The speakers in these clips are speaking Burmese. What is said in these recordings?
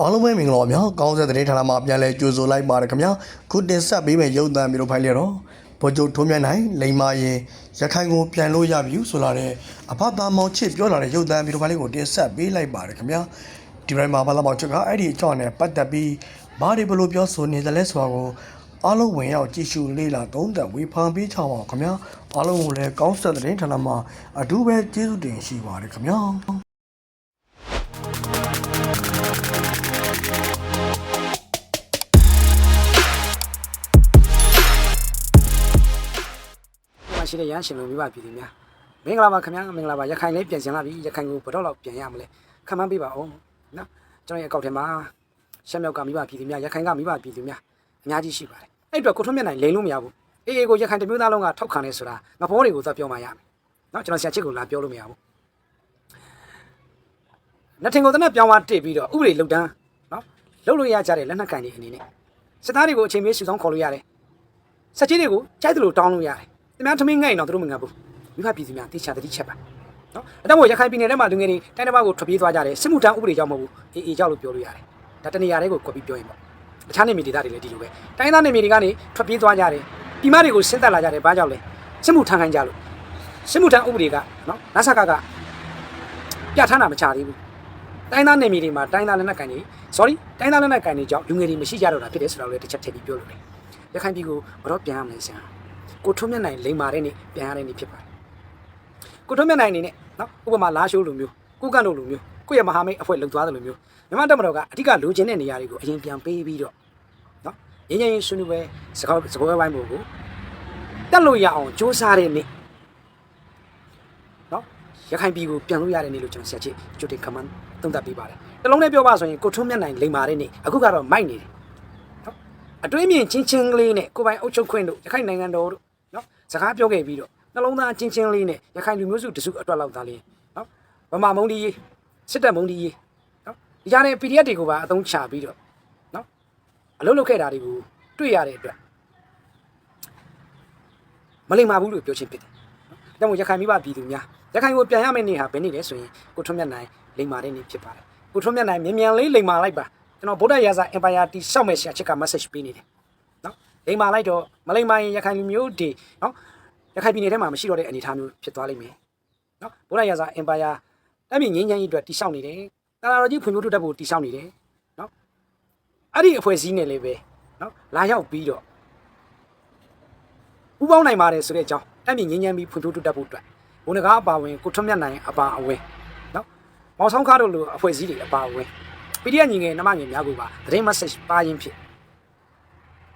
အားလုံးပဲမင်္ဂလာပါဗျာကောင်းတဲ့တဲ့ဌာနမှာပြန်လဲကြိုဆိုလိုက်ပါတယ်ခင်ဗျာခုတင်ဆက်ပေးမယ့်ရုပ်သံမျိုးတို့ဖိုင်လေတော့ဗိုလ်ချုပ်ထုံးမြတ်နိုင်လိမ္မာရင်ရခိုင်ကိုပြန်လို့ရပြီဆိုလာတဲ့အဖသားမောင်ချစ်ပြောလာတဲ့ရုပ်သံမျိုးတို့ဖိုင်လေးကိုတင်ဆက်ပေးလိုက်ပါတယ်ခင်ဗျာဒီပိုင်းမှာဘာသာမောင်ချစ်ကအဲ့ဒီအကြောင်းနဲ့ပတ်သက်ပြီးဘာတွေဘလို့ပြောဆိုနေတယ်လဲဆိုတာကိုအားလုံးဝင်ရောက်ကြည့်ရှုလေ့လာသုံးသပ်ဝေဖန်ပေးချောင်းပါခင်ဗျာအားလုံးကိုလည်းကောင်းတဲ့တဲ့ဌာနမှာအထူးပဲကျေးဇူးတင်ရှိပါတယ်ခင်ဗျာ မှာရှိတဲ့ရဟန်းရှင်လူမိဘပြည်သူများမင်္ဂလာပါခင်ဗျာမင်္ဂလာပါရခိုင်လေးပြန်စင်လာပြီရခိုင်ကိုဘယ်တော့လောက်ပြန်ရမလဲခံမှန်းပေးပါဦးနော်ကျွန်တော်ရဲ့အကောက်ထဲမှာရှမ်းမြောက်ကမိဘပြည်သူများရခိုင်ကမိဘပြည်သူများအများကြီးရှိပါတယ်အဲ့အတွက်ကိုထွန်းမြတ်နိုင်လိန်လို့မရဘူးအေးအေးကိုရခိုင်တစ်မျိုးသားလုံးကထောက်ခံနေဆိုတာငဘောတွေကိုသွားပြောမှရမယ်နော်ကျွန်တော်ဆရာချစ်ကိုလာပြောလို့မရဘူးနှစ်ထင်ကိုတနက်ပြောင်းသွားတစ်ပြီးတော့ဥပဒေလုတ်တန်းနော်လုတ်လို့ရကြတဲ့လက်နက်ကန်တွေအနေနဲ့စစ်သားတွေကိုအချိန်မီးစုဆောင်ခေါ်လို့ရတယ်စက်ကြီးတွေကိုကြိုက်တယ်လို့တောင်းလို့ရတယ်။ တမန်သမင်းငိုင်တော့သူတို့မငတ်ဘူး။မိဖပြည်သူများတိချာတတိချက်ပါ။နော်။အဲဒါမို့ရခိုင်ပြည်နယ်ထဲမှာလူငယ်တွေတိုင်းတစ်ပါးကိုထွက်ပြေးသွားကြတယ်။စစ်မှုထမ်းဥပဒေကြောင့်မဟုတ်ဘူး။အေးအေးကြောက်လို့ပြောလို့ရတယ်။ဒါတနေရာတွေကိုကွက်ပြီးပြောရင်ပေါ့။တခြားနေမြေဒေသတွေလည်းဒီလိုပဲ။တိုင်းသားနေမြေတွေကနေထွက်ပြေးသွားကြတယ်။ပြည်မတွေကိုဆင်းသက်လာကြတယ်။ဘာကြောင့်လဲ။စစ်မှုထမ်းခိုင်းကြလို့။စစ်မှုထမ်းဥပဒေကနော်နတ်ဆက်ကကပြဋ္ဌာန်းတာမချသေးဘူး။တိုင်းသားနေမြေတွေမှာတိုင်းသားလက်နက်ကန်တွေ sorry တိုင်းသားလက်နက်ကန်တွေကြောင့်လူငယ်တွေမရှိကြတော့တာဖြစ်တယ်ဆိုတော့လည်းတစ်ချက်ထည့်ပြီးပြောလို့တယ်။ရခိုင်ပြည်ကိုဘယ်တော့ပြန်ရမလဲဆရာ။ ကိုထွန်းမြတ်နိုင်လိန်မာတဲ့နေ့ပြန်ရတဲ့နေ့ဖြစ်ပါတယ်။ကိုထွန်းမြတ်နိုင်အနေနဲ့နော်ဥပမာလာရှိုးလိုမျိုးကုကန့်လိုလိုမျိုးကိုယ့်ရဲ့မဟာမိတ်အဖွဲ့လှုပ်သွားတယ်လိုမျိုးမြန်မာတပ်မတော်ကအဓိကလိုချင်တဲ့နေရာတွေကိုအရင်ပြန်ပေးပြီးတော့နော်ငင်းငင်းဆွေးနွေးပွဲစကားစကားပိုင်းပုံကိုတက်လို့ရအောင်စူးစမ်းတဲ့နေ့နော်ရခိုင်ပြည်ကိုပြန်လို့ရတဲ့နေ့လို့ကျွန်တော်ဆက်ချစ်ကြိုတင်ခမန်းသုံးသပ်ပေးပါတယ်။တလုံးနဲ့ပြောပါဆိုရင်ကိုထွန်းမြတ်နိုင်လိန်မာတဲ့နေ့အခုကတော့မိုက်နေတယ်အတွင်းမြင့်ချင်းချင်းကလေးနဲ့ကိုယ်ပိုင်အုပ်ချုပ်ခွင့်တို့ရခိုင်နိုင်ငံတော်တို့နော် စကားပြောခဲ့ပြီးတော့နှလုံးသားချင်းချင်းလေးနဲ့ရခိုင်လူမျိုးစုတစုအတွက်လောက်သားလေးနော်ဗမာမုံဒီရေးစစ်တပ်မုံဒီရေးနော်ဒီကြားနဲ့ PDF တွေကိုပါအသုံးချပြီးတော့နော်အလုပ်လုပ်ခဲ့တာတွေကိုတွေ့ရတဲ့အတွက်မလိမ္မာဘူးလို့ပြောချင်းဖြစ်တယ်။ဒါကြောင့်မို့ရခိုင်မိဘပြည်သူများရခိုင်ကိုပြန်ရမယ့်နေ့ဟာဘယ်နေ့လဲဆိုရင်ကိုထွန်းမြတ်နိုင်လိမ္မာတဲ့နေ့ဖြစ်ပါတယ်။ကိုထွန်းမြတ်နိုင်မြန်မြန်လေးလိမ္မာလိုက်ပါကျွန်တော်ဗုဒ္ဓရာဇာအင်ပါယာတီစောက်မဲ့ဆရာချစ်က message ပေးနေတယ်။နော်လိမ္မာလိုက်တော့မလိမ္မာရင်ရခိုင်လူမျိုးတွေနော် ရခိုင်ပြည်နယ်ထဲမှာမရှိတော့တဲ့အနေအထားမျိုးဖြစ်သွားလိမ့်မယ်။နော်ဗုဒ္ဓရာဇာအင်ပါယာအဲ့ဒီငင်းချမ်းကြီးအတွက်တီစောက်နေတယ်။တာလာတော်ကြီးဖွံ့ဖြိုးတိုးတက်ဖို့တီစောက်နေတယ်။နော်အဲ့ဒီအဖွဲ့အစည်းနဲ့လည်းပဲနော်လာရောက်ပြီးတော့ဥပေါင်းနိုင်ပါတယ်ဆိုတဲ့အကြောင်းအဲ့မြင့်ငင်းငင်းပြီးဖွံ့ဖြိုးတိုးတက်ဖို့အတွက်ဘုံတကားအပါဝင်ကိုထွတ်မြတ်နိုင်အပါအဝင်နော်မောင်ဆောင်ကားတို့လိုအဖွဲ့အစည်းတွေအပါအဝင် PDF ညီငယ်နှမငယ်များကိုပါသတင်း message ပါရင်ဖြစ်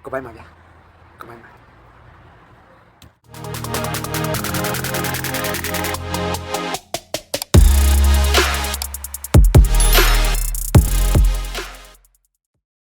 ကိုပိုင်းပါဗျာကိုပိုင်းပါ Thank you.